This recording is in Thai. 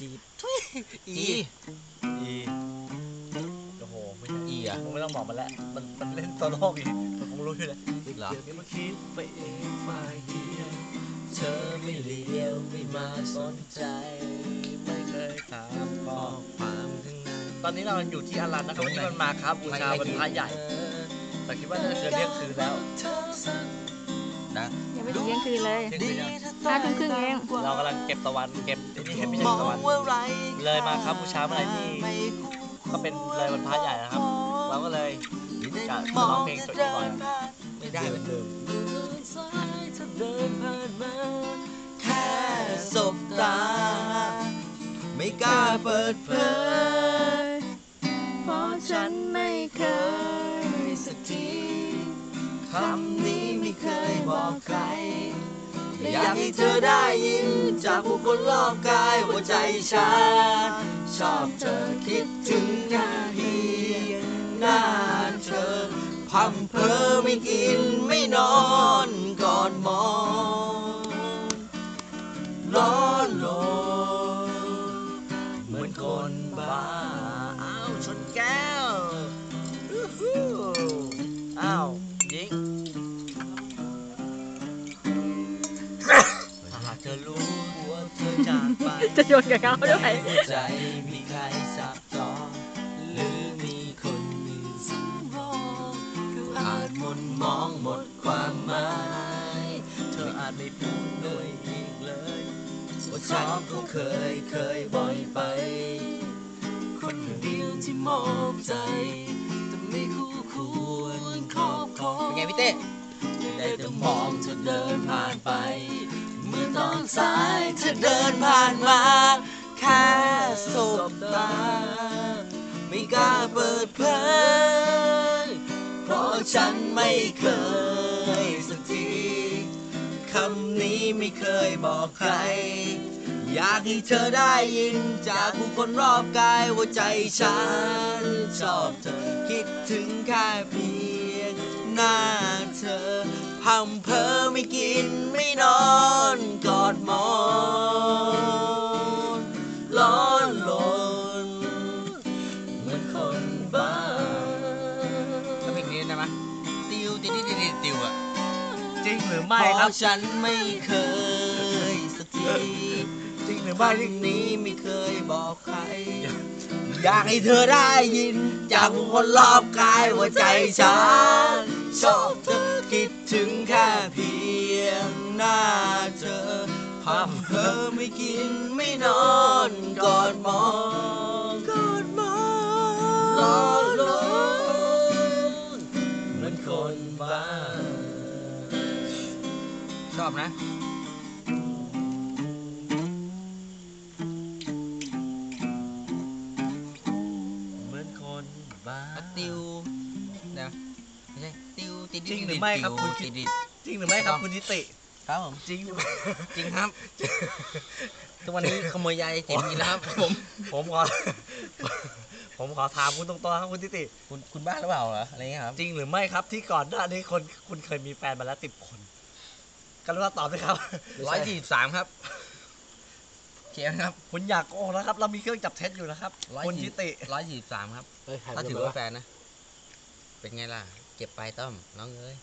จีบอีอีโอ้โหไม่ใช่อีอะมึงไม่ต้องบอกมันแล้วมันมันเล่นโซโล่อีกมันคงรู้อยู่แล้วเหรอเก็บมาคิดไปเองฝ่ายเดียวเธอไม่เลี้ยวไม่มาสนใจ ไม่เคยถามข้อความถึงนั้นตอนนี้เราอยู่ที่อารันนะครับวันนี้มันมาครับบูชาวันพระใหญ่แต่คิดว่าน่าจะเกินเที่ยงคืนแล้วนะยังไม่ถึงเที่ยงคืนเลยเที่ยงคืนยัง ห้าทุ่มครึ่งเองเรากำลังเก็บตะวันเก็บไอ้นี่ไม่ใช่ตะวันเลยมาครับบูชาเมื่อไหร่ที่ก็เป็นเลยวันพระใหญ่นะครับ เราก็เลยจะร้องเพลงสดก่อนไม่ได้เหมือนเดิมแค่สบตา ไม่กล้าเปิดเผยเพราะฉันไม่เคยสักทีคำนี้ไม่เคยบอกใคร อยากให้เธอได้ยิน จากผู้คนรอบกายว่าใจฉันชอบเธอคิดถึงแค่เดียงหน้าเธอพังเพอไม่กินไม่นอนก่อนมอง เธอรู้ว่าเธอจากไปจะโยนกับเขาด้วยหัวใจมีใครสับสอนหรือมีคนอื่นสำรองคืออาจหมนมองหมดความหมาย เธออาจไม่พูดด้วยอีกเลยว่าฉันก็เคยเคยบ่อยไป คนเดียวที่มอบใจ แต่ไม่คู่ควรครอบครองเป็นไงพี่เต้ ได้แต่มองเธอเดินผ่านไปเมื่อ ตอนสายเธอเดินผ่านมา แค่สบตา ไม่กล้าเปิดเผยเพราะฉันไม่เคยสักทีคำนี้ไม่เคยบอกใคร อยากให้เธอได้ยินจากผู้คนรอบกายว่าใจฉันชอบเธอคิดถึงแค่เพียงหน้าเธอพัมเพอไม่กินไม่นอน ริงหรือไม่ครับฉันไม่เคยสักทีจริงหรือไม่เรื่องนี้ไม่เคยบอกใคร อยากให้เธอได้ยิน จากผู้คนรอบกายว่าใจฉัน ชอบเธอคิดถึงแค่เพียงหน้าเธอพัมเพอไม่กินไม่นอนกอดหมอนก ชอบนะเหมือนคนบ้าติวเดี๋ยวไม่ใช่ติวติดจริงหรือไม่ครับคุณติดติดจริงหรือไม่ครับคุณนิติครับผมจริงหรือไม่จริงครับทุกวันนี้ขโมยยายเจ็บกินแล้วครับผมผมขอผมขอถามคุณตรงๆครับคุณนิติคุณคุณบ้าหรือเปล่าเหรออะไรเงี้ยครับจริงหรือไม่ครับที่ก่อนหน้านี้คนคุณเคยมีแฟนมาแล้วสิบคน กรุณาตอบด้วยครับ ร้อยสี่สามครับเขียนครับคุณอยากโอ้นะครับ เรามีเครื่องจับเท็จอยู่นะครับร้อยคุณสี่นิติ ร้อยสี่สามครับ เฮ้ยหายไปถ้าถือไหนว่าวะแฟนนะ เป็นไงล่ะ เก็บไปต้อมน้องเอ้ย